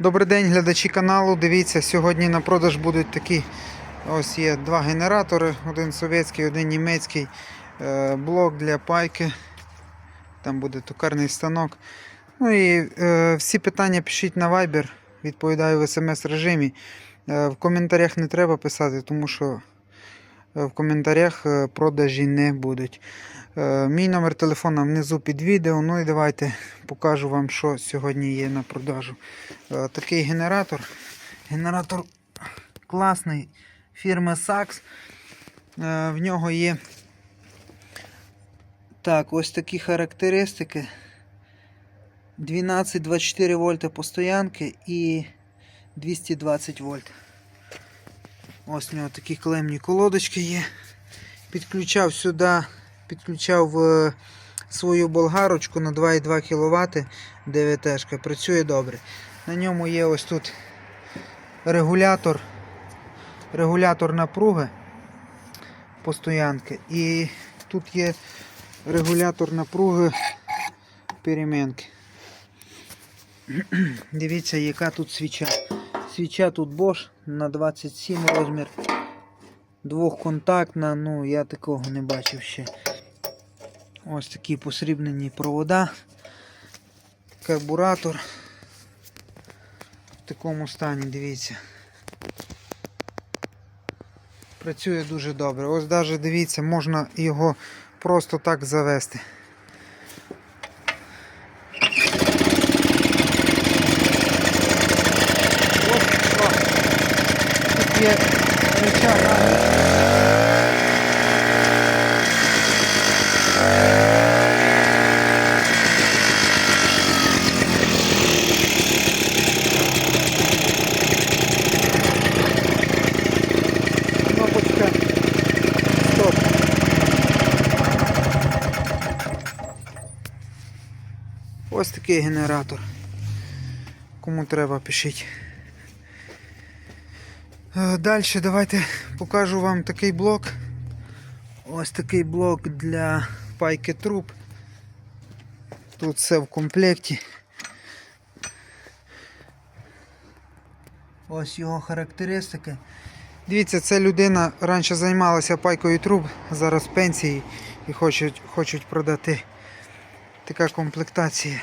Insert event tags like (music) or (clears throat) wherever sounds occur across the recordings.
Добрий день, глядачі каналу. Дивіться, сьогодні на продаж будуть такі. Ось є два генератори, один совєтський, один німецький. Е, Блок для пайки. Там буде токарний станок. Ну і е, всі питання пишіть на Viber, відповідаю в смс режимі. Е, в коментарях не треба писати, тому що в коментарях е, продажі не будуть. Е, Мій номер телефона внизу під відео. Ну і давайте покажу вам, що сьогодні є на продажу. Е, Такий генератор. Генератор класний фірми Saks. Е, В нього є так, ось такі характеристики. 12-24 вольта постоянки і 220 вольт. Ось у нього такі клемні колодочки є. Підключав сюди, підключав е, свою болгарочку на 2,2 кВт ДВТ. Працює добре. На ньому є ось тут регулятор, регулятор напруги постоянки. І тут є регулятор напруги перемінки. (clears throat) Дивіться, яка тут свіча. Свіча тут Bosch на 27 розмір. Двохконтактна, ну я такого не бачив ще. Ось такі посрібнені провода. Карбуратор. В такому стані, дивіться. Працює дуже добре. Ось навіть дивіться, можна його просто так завести. Ось що. Тут є. Кнопочка. Стоп. Ось такий генератор. Кому треба, пишіть. Далі давайте покажу вам такий блок. Ось такий блок для пайки труб. Тут все в комплекті. Ось його характеристики. Дивіться, ця людина раніше займалася пайкою труб, зараз пенсії і хочуть, хочуть продати. Така комплектація.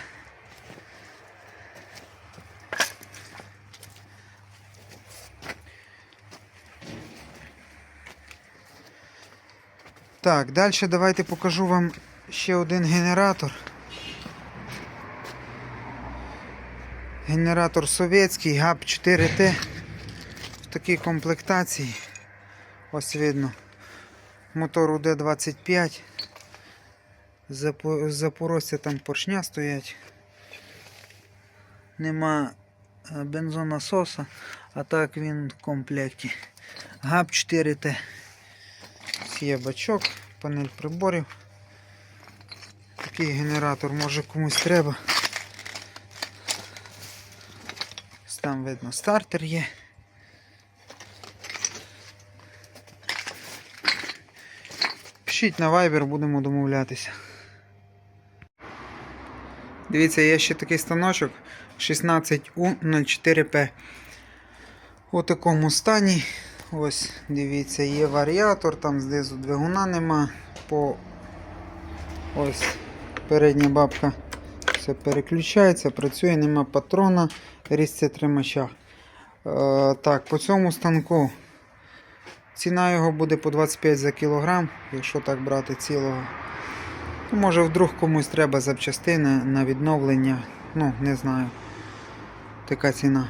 Так, далі давайте покажу вам ще один генератор. Генератор совєтський ГАП 4Т в такій комплектації. Ось видно. Мотор УД-25. Запо- Запорожця там поршня стоять. Нема е, бензонасоса, а так він в комплекті. ГАП 4Т. Є бачок, панель приборів. Такий генератор може комусь треба. Там видно стартер є. Пишіть на Viber, будемо домовлятися. Дивіться, є ще такий станочок 16U04P. У такому стані. Ось, дивіться, є варіатор, там знизу двигуна нема. По ось передня бабка все переключається, працює, нема патрона, різця тримача. Е, так, по цьому станку ціна його буде по 25 за кілограм, якщо так брати цілого. Ну, Може вдруг комусь треба запчастини на відновлення. Ну, не знаю. Така ціна.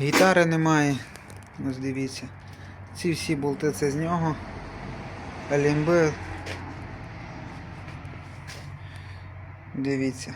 Гітари немає. Ось дивіться. Ці всі болти це з нього. Алімби. Дивіться.